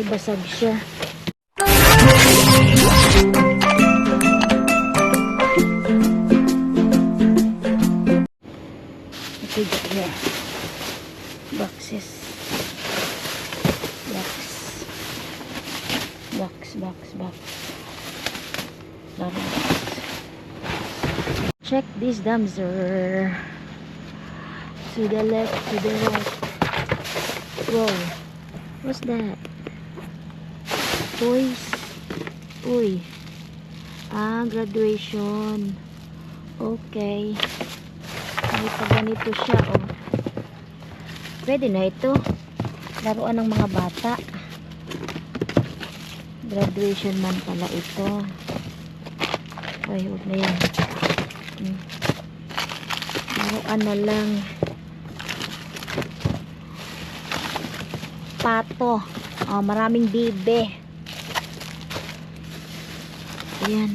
Ay, basag siya. Ito niya. Boxes. Box. Box, box, box. Box. Check this dumpster. To the left, to the right. Whoa. What's that? Toys. Uy. Ah, graduation. Okay. May ganito siya, oh. Pwede na ito. Laruan ng mga bata. Graduation man pala ito. Ay, huwag na yan. Hmm. Laruan na lang. Pato. Oh, maraming bibe. Ayan.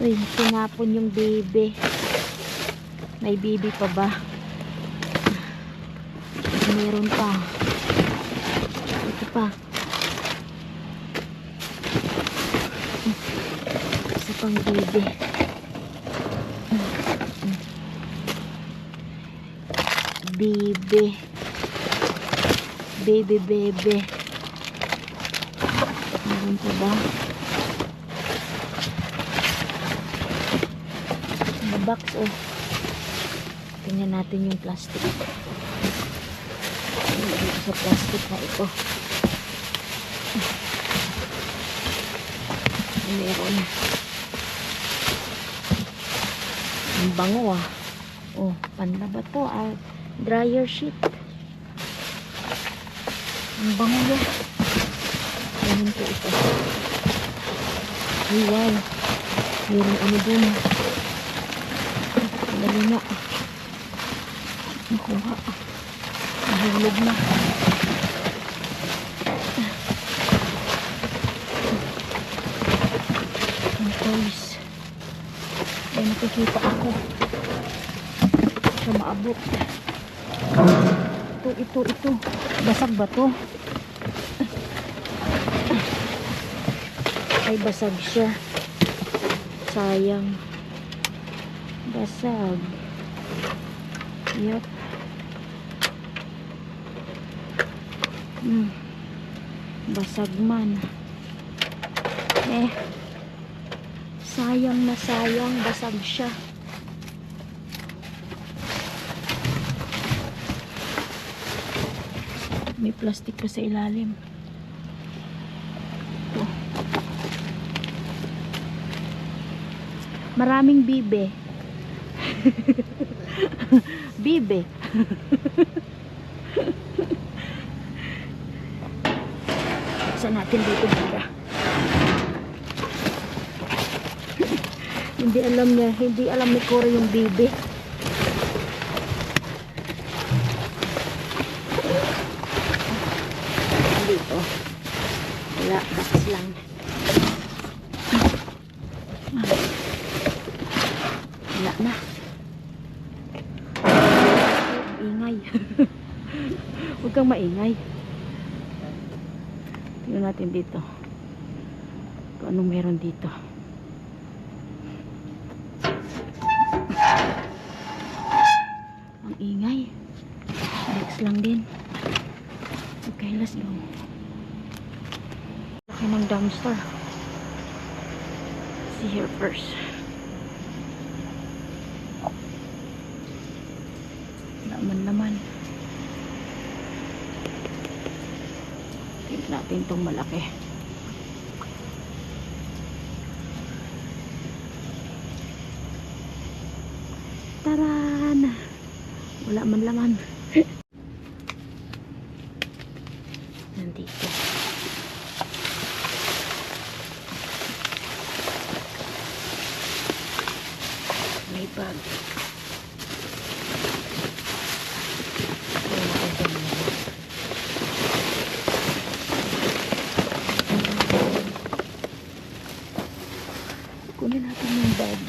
Uy, tinapon yung bibe. May bibi pa ba? Meron pa. Ito pa. Isa pang bibi. Bibi. Baby, baby. Meron pa ba? May box, oh. Tingnan natin yung plastic. Dito sa plastic na ito. Meron. Ang bango ah. Oh, panda ba to? Ah, dryer sheet. Ang bango yan. Ganun po ito. Ay, wow. Meron ano dun. Dali nga. Nakuha. Nahulog na. Ang toys. Ay, nakikita ako. Siya maabot. Ito, ito, ito. Basag ba to? Ay, basag siya. Sayang. Basag. Yup. Hmm. Basag man. Eh. Sayang na sayang. Basag siya. May plastic pa sa ilalim. Ito. Maraming bibe. bibe. Saan natin dito banda? hindi alam niya, hindi alam ni Cory yung bibe. Dito. Wala, box lang. Wala na. Ingay. Huwag kang maingay. Tingnan natin dito. Kung anong meron dito. Ang ingay. Box lang din. Okay, let's go. Laki ng dumpster. See here first. Naman naman. Tingnan natin itong malaki. Taran! Wala man laman. Nandito. May bag. Ayan, ayan, ayan. Kunin natin yung bag.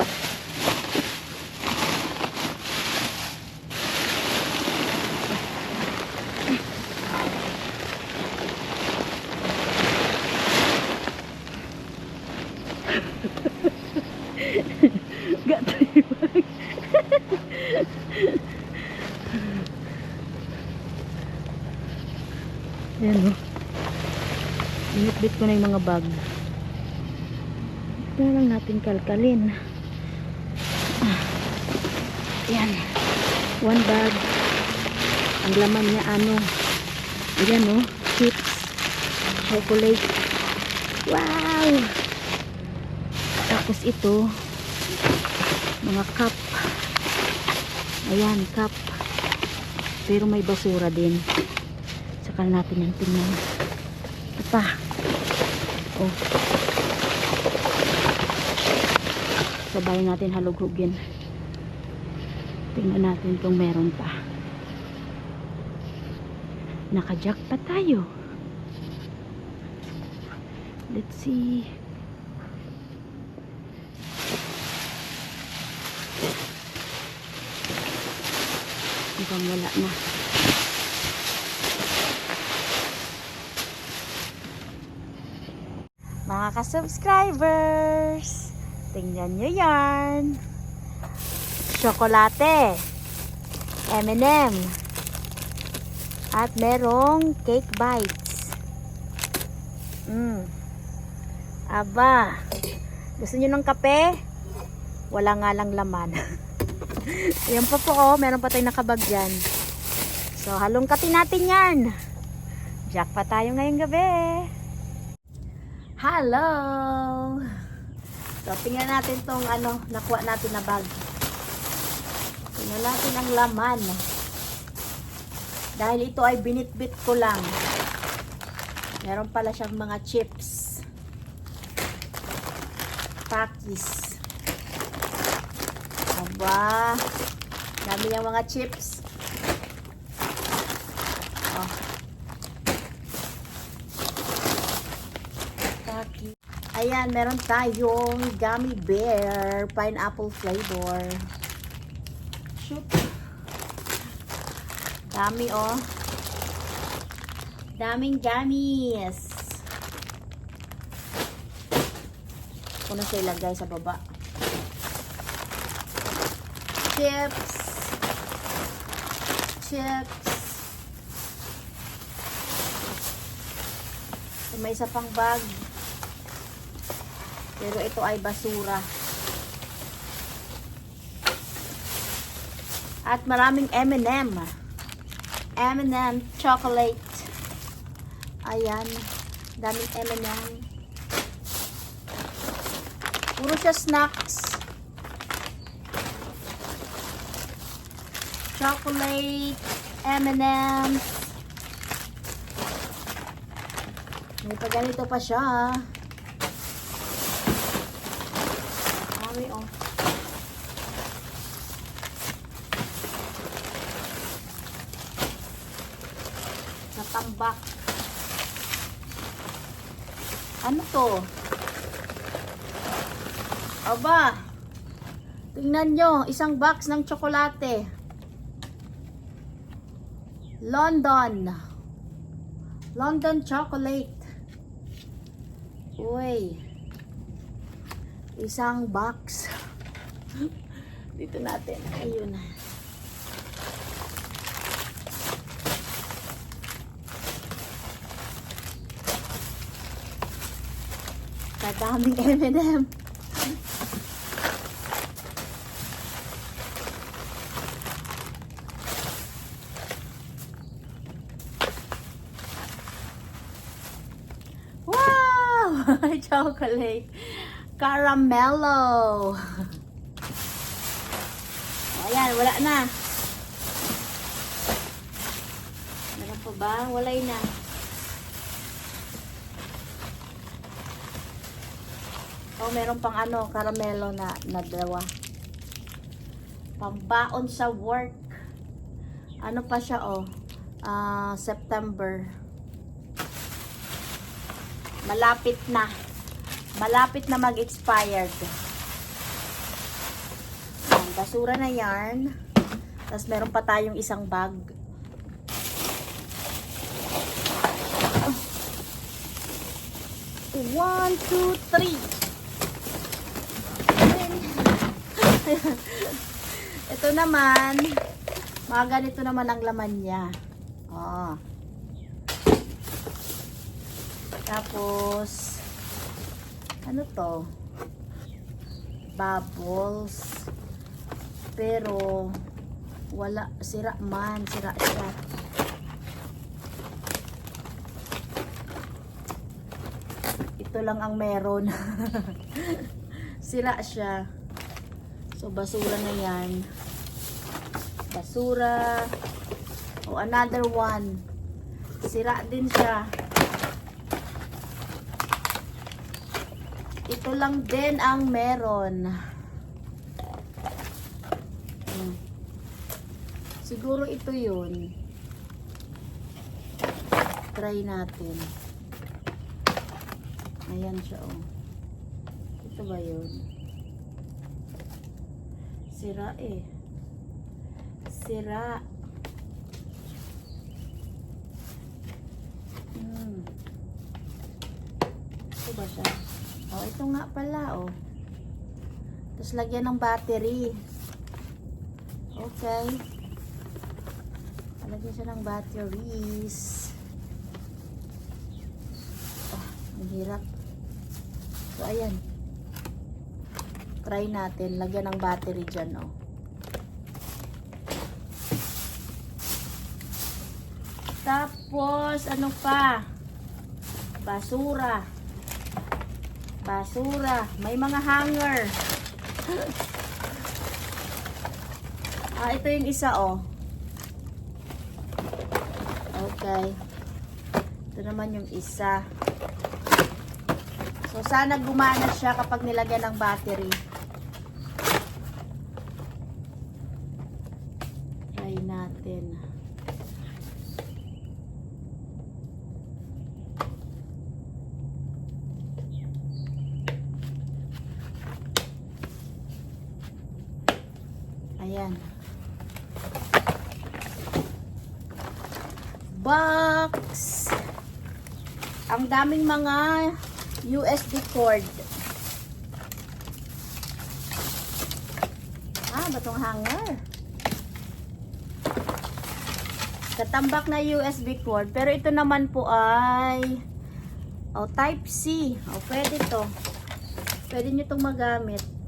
Ayan o. Initbit ko na yung mga bag. Ito na lang natin kalkalin. Ah. Ayan. One bag. Ang laman niya ano. Ayan o. Chips. Chocolate. Wow! Tapos ito. Mga cup. Ayan, cup. Pero may basura din. Saka natin yung tingnan. Ito pa. Oh. Sabay natin halughugin. Tingnan natin kung meron pa. Nakajack pa tayo. Let's see. Mukhang wala na. Ka-subscribers, tingnan nyo yan. Chocolate, M&M, at merong cake bites. Mm. Aba, gusto nyo ng kape? Wala nga lang laman. Ayan pa po oh, meron pa tayong nakabag dyan. So, halongkatin natin yan. Jack pa tayo ngayong gabi. Hello! So, tingnan natin tong ano, nakuha natin na bag. Tingnan natin ang laman. Dahil ito ay binitbit ko lang. Meron pala siyang mga chips. Takis. Aba. Dami niyang mga chips. Oh. Taki. Ayan, meron tayong gummy bear pineapple flavor. Shoot. Dami oh. Daming gummies. Ito na siya ilagay sa baba. Chips. Chips. May isa pang bag. Pero ito ay basura. At maraming M&M. M&M chocolate. Ayan. Daming M&M. Puro siya snacks. Chocolate. M&M. May pa ganito pa siya. Dami oh. Natambak. Ano to? Aba. Tingnan nyo, isang box ng tsokolate. London. London chocolate. Uy. Isang box. Dito natin. Ayun. Kadaming M&M. Wow! Chocolate. Caramello. Ayan, wala na. Meron pa ba? Walay na. Oh, meron pang ano, caramelo na, na dalawa. Pambaon sa work. Ano pa siya, oh? Ah, September. Malapit na. Malapit na mag-expired. Basura na yan. Tapos meron pa tayong isang bag. One, two, three. Ito naman, mga ganito naman ang laman niya. Oh. Tapos, ano to? Bubbles. Pero, wala, sira man, sira siya. Ito lang ang meron. sira siya. So, basura na yan. Basura. O, another one. Sira din siya. Ito lang din ang meron. Hmm. Siguro ito yun. Try natin. Ayan siya, oh. Ito ba yun? Sira eh. Sira. Hmm. Ito ba siya? Oh, ito nga pala, oh. Tapos lagyan ng battery. Okay. Lagyan siya ng batteries. Ah, ang hirap. So, ayan. Try natin. Lagyan ng battery dyan, oh. Tapos, ano pa? Basura. Basura. May mga hanger. ah, ito yung isa, oh. Okay. Ito naman yung isa. So, sana gumana siya kapag nilagyan ng battery. Try natin. Ayan. Box. Ang daming mga USB cord. Ah, batong hanger. Katambak na USB cord. Pero ito naman po ay oh, type C. Oh, pwede to. Pwede nyo itong magamit.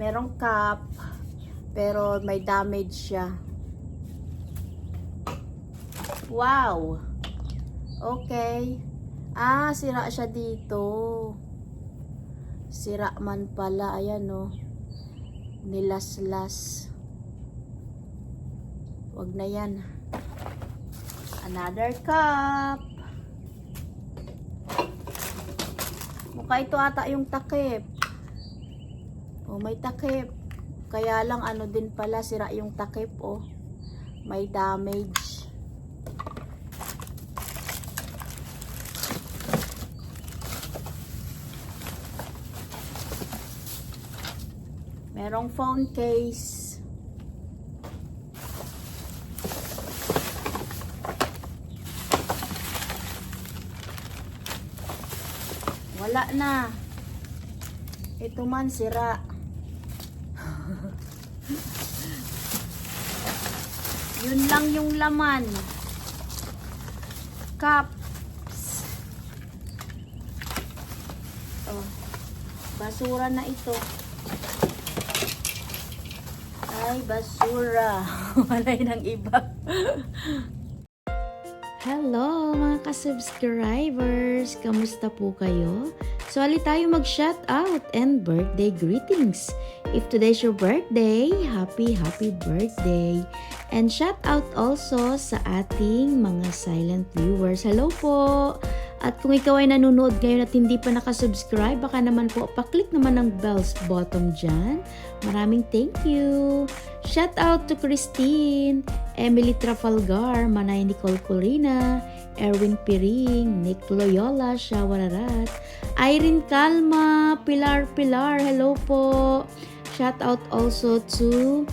Merong cup, pero may damage siya. Wow! Okay. Ah, sira siya dito. Sira man pala. Ayan, no. Nilaslas. Wag na yan. Another cup. Mukha ito ata yung takip. Oh, may takip. Kaya lang ano din pala sira yung takip oh. May damage. Merong phone case. Wala na. Ito man sira. Yun lang yung laman. Cups. Oh. Basura na ito. Ay, basura. Wala ng iba. Hello mga ka-subscribers! Kamusta po kayo? So, ali tayo mag-shout out and birthday greetings. If today's your birthday, happy, happy birthday! And shout out also sa ating mga silent viewers. Hello po! At kung ikaw ay nanonood ngayon at hindi pa nakasubscribe, baka naman po paklik naman ng bells button dyan. Maraming thank you! Shout out to Christine, Emily Trafalgar, Manay Nicole Corina, Erwin Piring, Nick Loyola, Shawararat, Irene Calma, Pilar Pilar, hello po! Shout out also to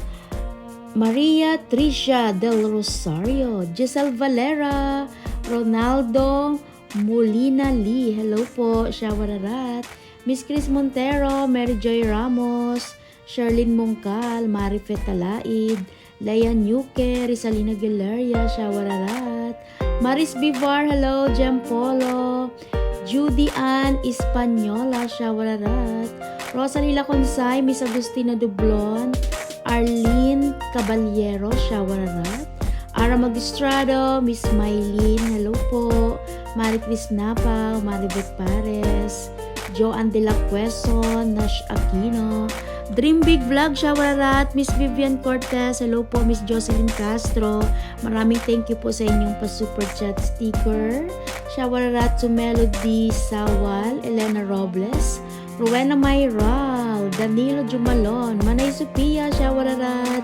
Maria Tricia Del Rosario, Giselle Valera, Ronaldo Molina Lee, hello po, Shawararat, Miss Chris Montero, Mary Joy Ramos, Sherlyn Mongkal, Marifet Talaid, Leia Nuke, Rizalina Galeria, Shawararat, Maris Bivar, hello, Jem Polo, Judy Ann Espanyola, Shawararat, Rosalila Consay, Miss Agustina Dublon, Arlene Caballero, Shawararat, Ara Magistrado, Miss Maylene, hello po, Marie Cris Napaw, Maribeth Pares, Joanne De La Quezon, Nash Aquino, Dream Big Vlog, Shawararat, Miss Vivian Cortez, hello po, Miss Jocelyn Castro, maraming thank you po sa inyong pa-super chat sticker, Shawararat to Melody Sawal, Elena Robles, Rowena Mayral, Danilo Jumalon, Manay Sophia, Shawararat,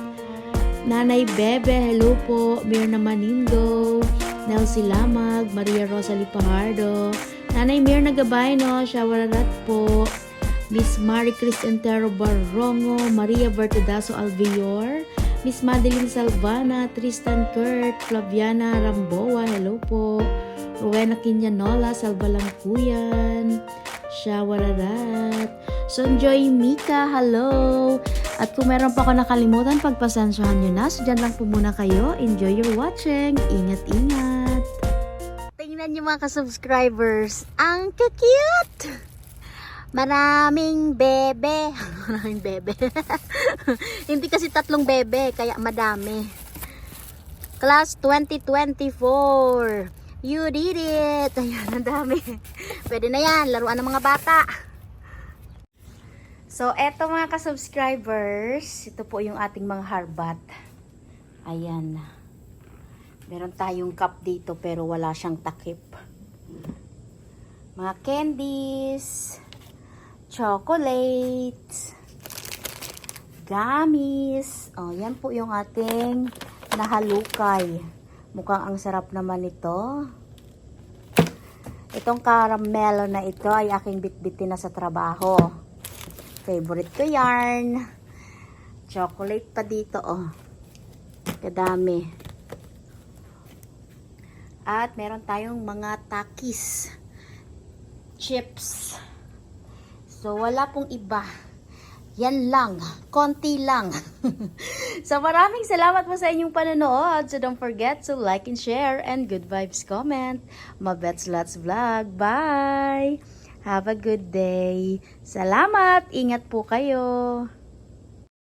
Nanay Bebe, hello po, Mirna Manindo, Nelsie Lamag, Maria Rosalie Pajardo, Nanay Mirna Gabayno, Shawararat po, Miss Marie Chris Entero Barongo, Maria Bertudaso Alvior, Miss Madeline Salvana, Tristan Kurt, Flaviana Ramboa, hello po, Rowena Quinanola, Salbalangkuyan, Shawararat, Sonjoy Mika, hello! At kung meron pa ako nakalimutan, pagpasensyahan nyo na. So, dyan lang po muna kayo. Enjoy your watching. Ingat-ingat. Tingnan nyo mga ka-subscribers. Ang cute! Maraming bebe. Maraming bebe. Hindi kasi tatlong bebe, kaya madami. Class 2024. You did it! Ayan, ang dami. Pwede na yan. Laruan ng mga bata. So, eto mga ka-subscribers, ito po yung ating mga harbat. Ayan. Meron tayong cup dito pero wala siyang takip. Mga candies, chocolates, gummies. Oh, yan po yung ating nahalukay. Mukhang ang sarap naman ito. Itong caramelo na ito ay aking bitbitin na sa trabaho. Favorite ko yarn. Chocolate pa dito, oh. Kadami. At meron tayong mga takis. Chips. So, wala pong iba. Yan lang. Konti lang. so, maraming salamat po sa inyong panonood. So, don't forget to like and share and good vibes comment. Mabets Lots Vlog. Bye! Have a good day. Salamat. Ingat po kayo.